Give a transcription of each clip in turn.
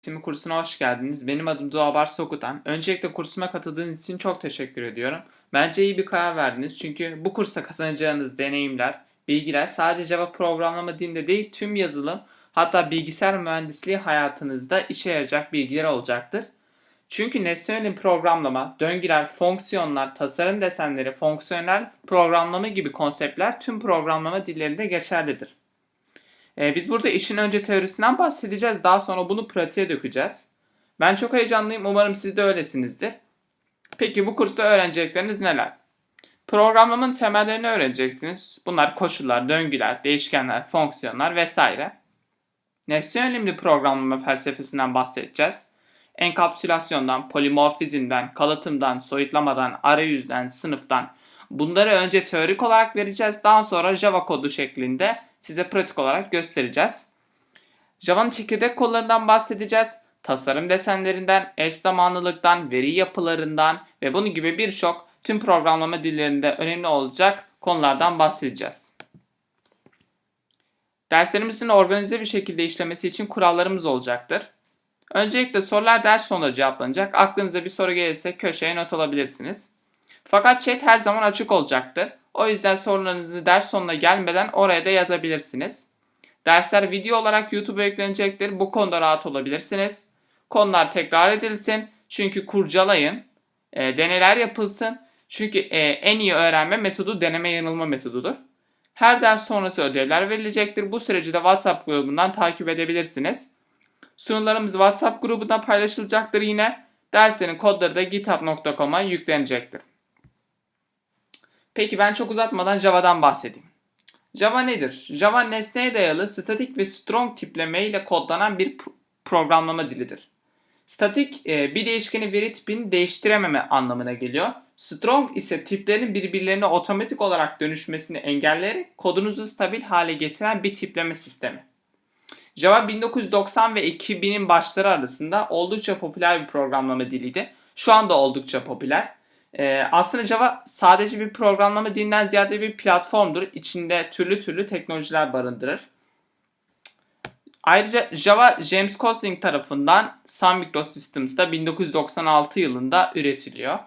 Eğitimi kursuna hoş geldiniz. Benim adım Doğa Bars Okutan. Öncelikle kursuma katıldığınız için çok teşekkür ediyorum. Bence iyi bir karar verdiniz çünkü bu kursta kazanacağınız deneyimler, bilgiler sadece Java programlama dilinde değil tüm yazılım hatta bilgisayar mühendisliği hayatınızda işe yarayacak bilgiler olacaktır. Çünkü nesne yönelim programlama, döngüler, fonksiyonlar, tasarım desenleri, fonksiyonel programlama gibi konseptler tüm programlama dillerinde geçerlidir. Ee, biz burada işin önce teorisinden bahsedeceğiz. Daha sonra bunu pratiğe dökeceğiz. Ben çok heyecanlıyım. Umarım siz de öylesinizdir. Peki bu kursta öğrenecekleriniz neler? Programlamanın temellerini öğreneceksiniz. Bunlar koşullar, döngüler, değişkenler, fonksiyonlar vesaire. Nesne yönelimli programlama felsefesinden bahsedeceğiz. Enkapsülasyondan, polimorfizmden, kalıtımdan, soyutlamadan, arayüzden, sınıftan bunları önce teorik olarak vereceğiz. Daha sonra Java kodu şeklinde size pratik olarak göstereceğiz. Java'nın çekirdek kollarından bahsedeceğiz. Tasarım desenlerinden, eş zamanlılıktan, veri yapılarından ve bunun gibi birçok tüm programlama dillerinde önemli olacak konulardan bahsedeceğiz. Derslerimizin organize bir şekilde işlemesi için kurallarımız olacaktır. Öncelikle sorular ders sonunda cevaplanacak. Aklınıza bir soru gelirse köşeye not alabilirsiniz. Fakat chat her zaman açık olacaktır. O yüzden sorularınızı ders sonuna gelmeden oraya da yazabilirsiniz. Dersler video olarak YouTube'a yüklenecektir. Bu konuda rahat olabilirsiniz. Konular tekrar edilsin. Çünkü kurcalayın. E, deneyler yapılsın. Çünkü e, en iyi öğrenme metodu deneme yanılma metodudur. Her ders sonrası ödevler verilecektir. Bu süreci de WhatsApp grubundan takip edebilirsiniz. Sunularımız WhatsApp grubunda paylaşılacaktır yine. Derslerin kodları da github.com'a yüklenecektir. Peki ben çok uzatmadan Java'dan bahsedeyim. Java nedir? Java nesneye dayalı statik ve strong tipleme ile kodlanan bir pro- programlama dilidir. Statik e, bir değişkeni veri tipini değiştirememe anlamına geliyor. Strong ise tiplerin birbirlerine otomatik olarak dönüşmesini engelleyerek kodunuzu stabil hale getiren bir tipleme sistemi. Java 1990 ve 2000'in başları arasında oldukça popüler bir programlama diliydi. Şu anda oldukça popüler. Ee, aslında Java sadece bir programlama dilinden ziyade bir platformdur. İçinde türlü türlü teknolojiler barındırır. Ayrıca Java James Gosling tarafından Sun Microsystems'ta 1996 yılında üretiliyor.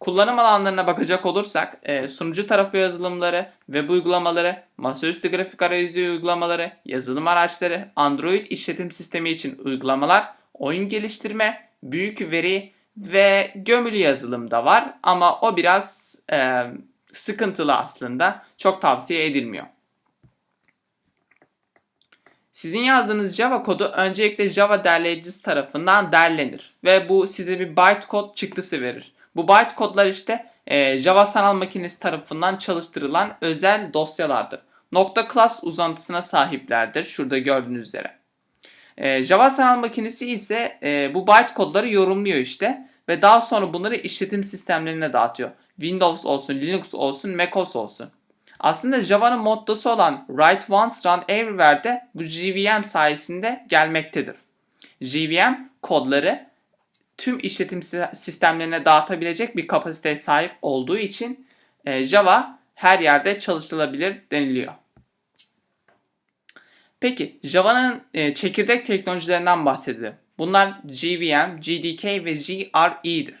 Kullanım alanlarına bakacak olursak e, sunucu tarafı yazılımları, web uygulamaları, masaüstü grafik arayüzü uygulamaları, yazılım araçları, Android işletim sistemi için uygulamalar, oyun geliştirme, büyük veri ve gömülü yazılım da var ama o biraz e, sıkıntılı aslında. Çok tavsiye edilmiyor. Sizin yazdığınız Java kodu öncelikle Java derleyicisi tarafından derlenir ve bu size bir bytecode çıktısı verir. Bu bytecode'lar işte e, Java sanal makinesi tarafından çalıştırılan özel dosyalardır. Nokta class uzantısına sahiplerdir şurada gördüğünüz üzere. E, Java sanal makinesi ise e, bu bytecode'ları yorumluyor işte ve daha sonra bunları işletim sistemlerine dağıtıyor. Windows olsun, Linux olsun, macOS olsun. Aslında Java'nın mottosu olan Write Once Run Everywhere'de bu JVM sayesinde gelmektedir. JVM kodları tüm işletim sistemlerine dağıtabilecek bir kapasiteye sahip olduğu için e, Java her yerde çalıştırılabilir deniliyor. Peki Java'nın e, çekirdek teknolojilerinden bahsedelim. Bunlar JVM, GDK ve GRE'dir.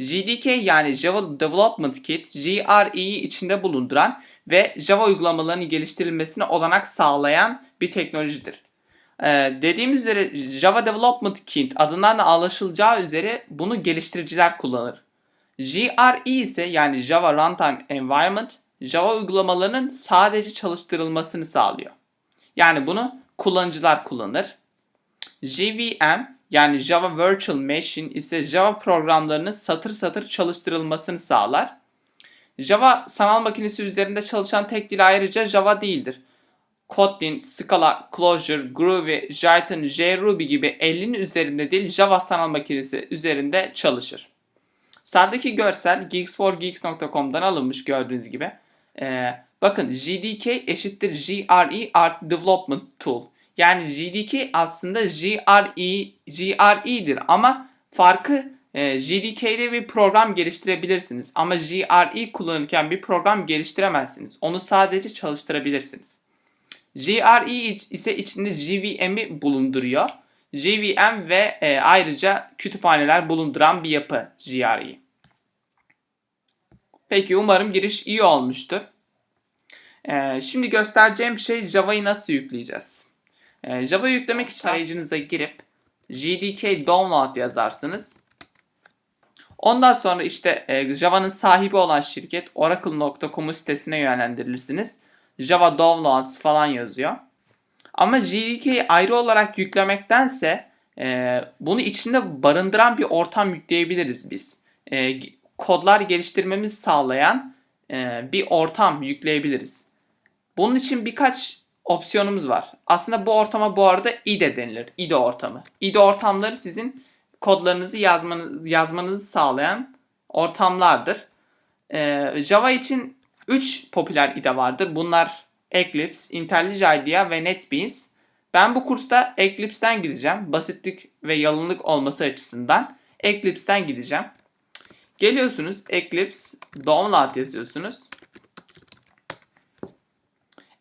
JDK yani Java Development Kit, GRE'yi içinde bulunduran ve Java uygulamalarının geliştirilmesine olanak sağlayan bir teknolojidir. Ee, dediğimiz üzere Java Development Kit adından da anlaşılacağı üzere bunu geliştiriciler kullanır. JRE ise yani Java Runtime Environment, Java uygulamalarının sadece çalıştırılmasını sağlıyor. Yani bunu kullanıcılar kullanır. JVM yani Java Virtual Machine ise Java programlarının satır satır çalıştırılmasını sağlar. Java sanal makinesi üzerinde çalışan tek dil ayrıca Java değildir. Kotlin, Scala, Clojure, Groovy, Jython, JRuby gibi 50'nin üzerinde dil Java sanal makinesi üzerinde çalışır. Sağdaki görsel geeks4geeks.com'dan alınmış gördüğünüz gibi. Ee, bakın JDK eşittir JRE Art Development Tool. Yani JDK aslında GRE, GRE'dir ama farkı e, JDK'de bir program geliştirebilirsiniz. Ama GRE kullanırken bir program geliştiremezsiniz. Onu sadece çalıştırabilirsiniz. JRE ise içinde JVM'i bulunduruyor. JVM ve e, ayrıca kütüphaneler bulunduran bir yapı JRE. Peki umarım giriş iyi olmuştur. Ee, şimdi göstereceğim şey Java'yı nasıl yükleyeceğiz. Ee, Java'yı yüklemek için arayüzünüze girip JDK download yazarsınız. Ondan sonra işte e, Java'nın sahibi olan şirket Oracle.com'un sitesine yönlendirilirsiniz. Java Downloads falan yazıyor. Ama JDK'yi ayrı olarak yüklemektense e, bunu içinde barındıran bir ortam yükleyebiliriz biz. E, kodlar geliştirmemizi sağlayan e, bir ortam yükleyebiliriz. Bunun için birkaç opsiyonumuz var. Aslında bu ortama bu arada IDE denilir. IDE ortamı. IDE ortamları sizin kodlarınızı yazmanız, yazmanızı sağlayan ortamlardır. Ee, Java için 3 popüler IDE vardır. Bunlar Eclipse, IntelliJ IDEA ve NetBeans. Ben bu kursta Eclipse'den gideceğim. Basitlik ve yalınlık olması açısından Eclipse'den gideceğim. Geliyorsunuz Eclipse download yazıyorsunuz.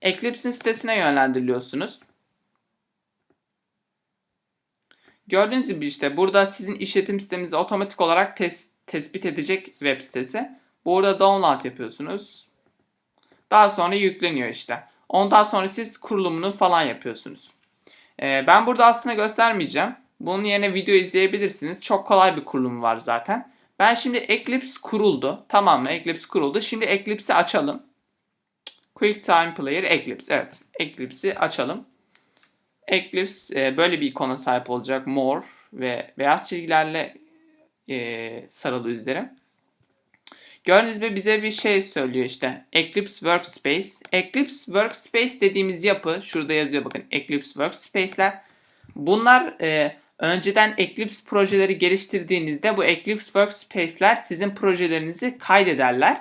Eclipse'in sitesine yönlendiriliyorsunuz. Gördüğünüz gibi işte burada sizin işletim sisteminizi otomatik olarak tes- tespit edecek web sitesi. Burada download yapıyorsunuz. Daha sonra yükleniyor işte. Ondan sonra siz kurulumunu falan yapıyorsunuz. Ee, ben burada aslında göstermeyeceğim. Bunun yerine video izleyebilirsiniz. Çok kolay bir kurulumu var zaten. Ben şimdi Eclipse kuruldu. Tamam mı? Eclipse kuruldu. Şimdi Eclipse'i açalım. QuickTime Player Eclipse. Evet. Eclipse'i açalım. Eclipse e, böyle bir ikona sahip olacak. Mor ve beyaz çizgilerle e, sarılı üzeri. Gördüğünüz gibi bize bir şey söylüyor işte. Eclipse Workspace. Eclipse Workspace dediğimiz yapı şurada yazıyor bakın. Eclipse Workspace'ler. Bunlar e, önceden Eclipse projeleri geliştirdiğinizde bu Eclipse Workspace'ler sizin projelerinizi kaydederler.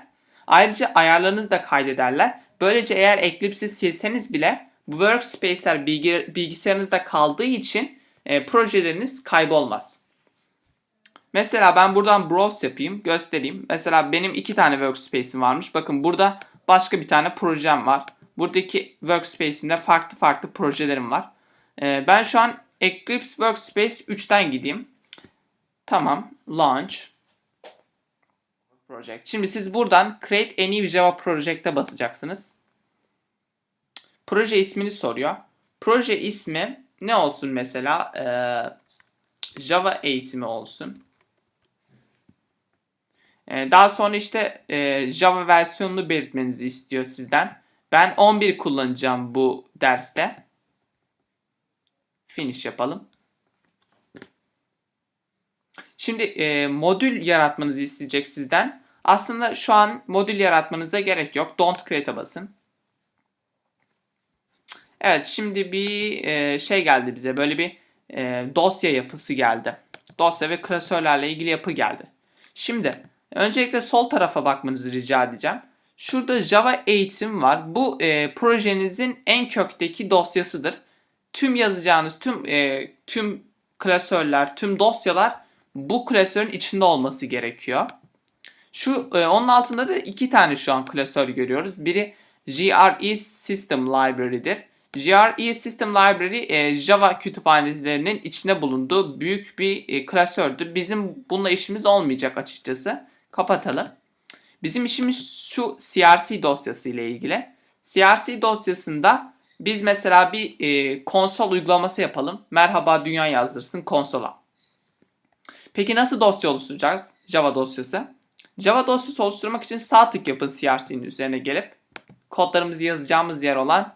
Ayrıca ayarlarınızı da kaydederler. Böylece eğer Eclipse'i silseniz bile bu workspace'ler bilgi, bilgisayarınızda kaldığı için e, projeleriniz kaybolmaz. Mesela ben buradan browse yapayım, göstereyim. Mesela benim iki tane workspace'im varmış. Bakın burada başka bir tane projem var. Buradaki workspace'inde farklı farklı projelerim var. E, ben şu an Eclipse Workspace 3'ten gideyim. Tamam, launch. Project. Şimdi siz buradan Create a new Java Project'e basacaksınız. Proje ismini soruyor. Proje ismi ne olsun mesela? Ee, Java eğitimi olsun. Ee, daha sonra işte e, Java versiyonunu belirtmenizi istiyor sizden. Ben 11 kullanacağım bu derste. Finish yapalım. Şimdi e, modül yaratmanızı isteyecek sizden. Aslında şu an modül yaratmanıza gerek yok. Don't create'e basın. Evet şimdi bir e, şey geldi bize. Böyle bir e, dosya yapısı geldi. Dosya ve klasörlerle ilgili yapı geldi. Şimdi öncelikle sol tarafa bakmanızı rica edeceğim. Şurada Java eğitim var. Bu e, projenizin en kökteki dosyasıdır. Tüm yazacağınız tüm e, tüm klasörler, tüm dosyalar bu klasörün içinde olması gerekiyor. Şu e, onun altında da iki tane şu an klasör görüyoruz. Biri GRE System Library'dir. GRE System Library e, Java kütüphanelerinin içinde bulunduğu büyük bir e, klasördür. Bizim bununla işimiz olmayacak açıkçası. Kapatalım. Bizim işimiz şu CRC dosyası ile ilgili. CRC dosyasında biz mesela bir e, konsol uygulaması yapalım. Merhaba dünya yazdırsın konsola. Peki nasıl dosya oluşturacağız? Java dosyası. Java dosyası oluşturmak için sağ tık yapın CRC'nin üzerine gelip kodlarımızı yazacağımız yer olan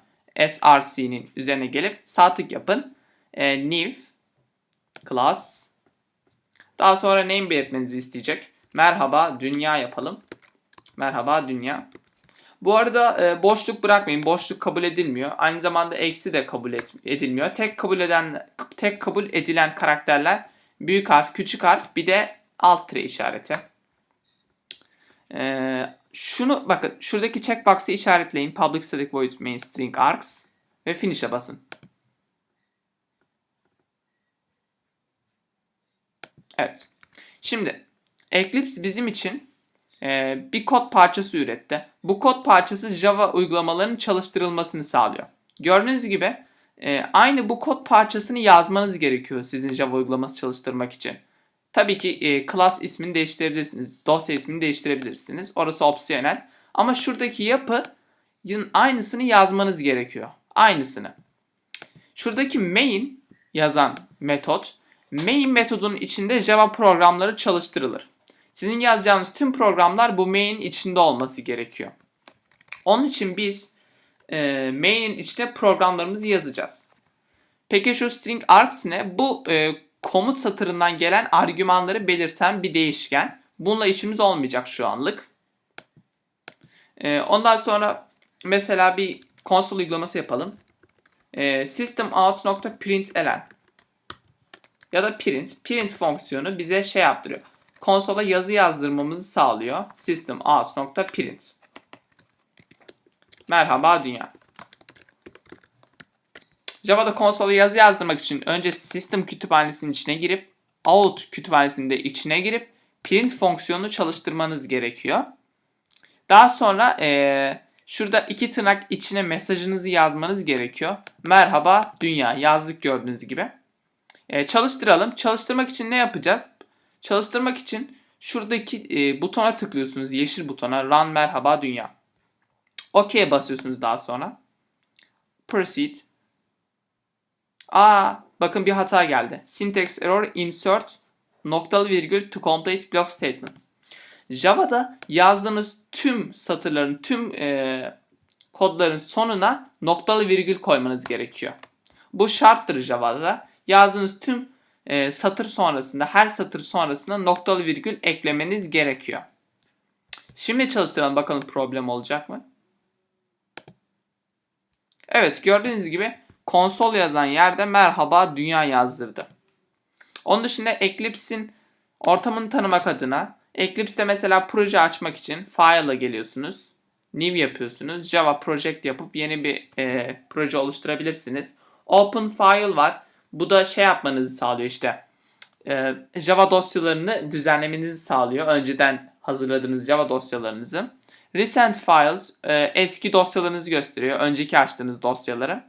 src'nin üzerine gelip sağ tık yapın. E, new class daha sonra name belirtmenizi isteyecek. Merhaba dünya yapalım. Merhaba dünya. Bu arada e, boşluk bırakmayın. Boşluk kabul edilmiyor. Aynı zamanda eksi de kabul edilmiyor. Tek kabul eden tek kabul edilen karakterler büyük harf, küçük harf, bir de alt tire işareti. Ee, şunu bakın şuradaki checkbox'ı işaretleyin. Public static void main string args ve finish'e basın. Evet. Şimdi Eclipse bizim için e, bir kod parçası üretti. Bu kod parçası Java uygulamalarının çalıştırılmasını sağlıyor. Gördüğünüz gibi e, aynı bu kod parçasını yazmanız gerekiyor sizin Java uygulaması çalıştırmak için. Tabii ki e, class ismini değiştirebilirsiniz. Dosya ismini değiştirebilirsiniz. Orası opsiyonel. Ama şuradaki yapı aynısını yazmanız gerekiyor. Aynısını. Şuradaki main yazan metot main metodunun içinde Java programları çalıştırılır. Sizin yazacağınız tüm programlar bu main içinde olması gerekiyor. Onun için biz e, main'in içine programlarımızı yazacağız. Peki şu string args ne? Bu e, komut satırından gelen argümanları belirten bir değişken. Bununla işimiz olmayacak şu anlık. E, ondan sonra mesela bir konsol uygulaması yapalım. E, system out.println ya da print. Print fonksiyonu bize şey yaptırıyor. Konsola yazı yazdırmamızı sağlıyor. System out.print. Merhaba dünya. Java'da konsola yazı yazdırmak için önce system kütüphanesinin içine girip out kütüphanesinin de içine girip print fonksiyonunu çalıştırmanız gerekiyor. Daha sonra ee, şurada iki tırnak içine mesajınızı yazmanız gerekiyor. Merhaba dünya yazdık gördüğünüz gibi. E, çalıştıralım. Çalıştırmak için ne yapacağız? Çalıştırmak için şuradaki e, butona tıklıyorsunuz. Yeşil butona. Run merhaba dünya. OK'ye basıyorsunuz daha sonra. Proceed. Aa, bakın bir hata geldi. Syntax error insert noktalı virgül to complete block statements. Java'da yazdığınız tüm satırların, tüm e, kodların sonuna noktalı virgül koymanız gerekiyor. Bu şarttır Java'da. Yazdığınız tüm e, satır sonrasında, her satır sonrasında noktalı virgül eklemeniz gerekiyor. Şimdi çalıştıralım bakalım problem olacak mı? Evet gördüğünüz gibi konsol yazan yerde merhaba dünya yazdırdı. Onun dışında Eclipse'in ortamını tanımak adına Eclipse'de mesela proje açmak için file'a geliyorsunuz. New yapıyorsunuz. Java project yapıp yeni bir e, proje oluşturabilirsiniz. Open file var. Bu da şey yapmanızı sağlıyor işte. E, Java dosyalarını düzenlemenizi sağlıyor. Önceden hazırladığınız Java dosyalarınızı. Recent files e, eski dosyalarınızı gösteriyor. Önceki açtığınız dosyaları.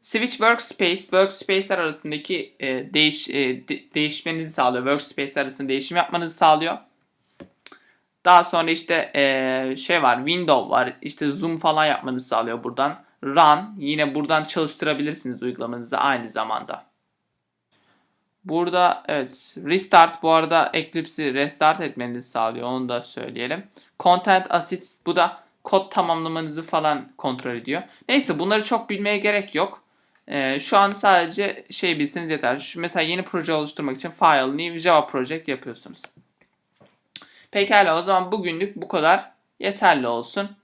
Switch Workspace, workspace'ler arasındaki e, değiş, e, de, değişmenizi sağlıyor. Workspace'ler arasında değişim yapmanızı sağlıyor. Daha sonra işte e, şey var, window var, işte zoom falan yapmanızı sağlıyor buradan. Run, yine buradan çalıştırabilirsiniz uygulamanızı aynı zamanda. Burada evet restart bu arada Eclipse'i restart etmenizi sağlıyor onu da söyleyelim. Content assist bu da kod tamamlamanızı falan kontrol ediyor. Neyse bunları çok bilmeye gerek yok. Ee, şu an sadece şey bilseniz yeter. Şu mesela yeni proje oluşturmak için file new java project yapıyorsunuz. Pekala o zaman bugünlük bu kadar yeterli olsun.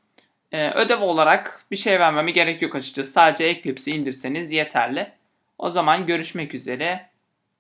Ee, ödev olarak bir şey vermeme gerek yok açıkçası. Sadece Eclipse'i indirseniz yeterli. O zaman görüşmek üzere.